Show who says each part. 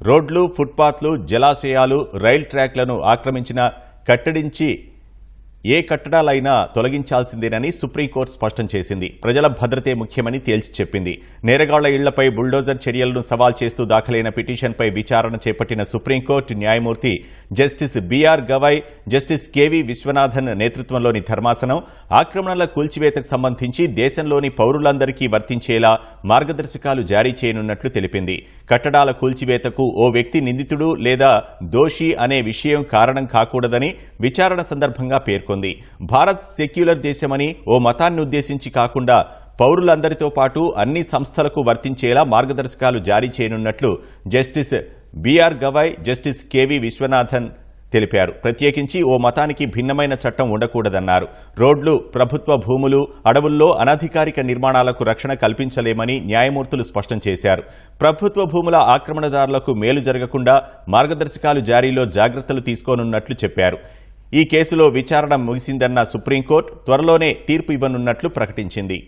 Speaker 1: రోడ్లు ఫుట్పాత్లు జలాశయాలు రైల్ ట్రాక్లను ఆక్రమించిన కట్టడించి ఏ కట్టడాలైనా తొలగించాల్సిందేనని సుప్రీంకోర్టు స్పష్టం చేసింది. ప్రజల భద్రతే ముఖ్యమని తేల్చి చెప్పింది. నేరగాళ్ళ ఇళ్ళపై బుల్డోజర్ చర్యలను సవాల్ చేస్తూ దాఖలైన పిటిషన్పై విచారణ చేపట్టిన సుప్రీంకోర్టు న్యాయమూర్తి justice BR Gavai justice KV Viswanathan నేతృత్వంలోని ధర్మాసనం ఆక్రమణల కూల్చివేతకు సంబంధించి దేశంలోని పౌరులందరికీ వర్తించేలా మార్గదర్శకాలు జారీ చేయనున్నట్లు తెలిపింది. కట్టడాల కూల్చివేతకు ఓ వ్యక్తి నిందితుడు లేదా దోషి అనే విషయం కారణం కాకూడదని విచారణ సందర్భంగా పేర్కొంది. భారత్ సెక్యులర్ దేశమని ఓ మతాన్ని ఉద్దేశించి కాకుండా పౌరులందరితో పాటు అన్ని సంస్థలకు వర్తించేలా మార్గదర్శకాలు జారీ చేయనున్నట్లు justice BR Gavai justice KV Viswanathan తెలిపారు. ప్రత్యేకించి ఓ మతానికి భిన్నమైన చట్టం ఉండకూడదన్నారు. రోడ్లు ప్రభుత్వ భూములు అడవుల్లో అనధికారిక నిర్మాణాలకు రక్షణ కల్పించలేమని న్యాయమూర్తులు స్పష్టం చేశారు. ప్రభుత్వ భూముల ఆక్రమణదారులకు మేలు జరగకుండా మార్గదర్శకాలు జారీలో జాగ్రత్తలు తీసుకోనున్నట్లు చెప్పారు. ఈ కేసులో విచారణ ముగిసిందన్న సుప్రీంకోర్టు త్వరలోనే తీర్పు ఇవ్వనున్నట్లు ప్రకటించింది.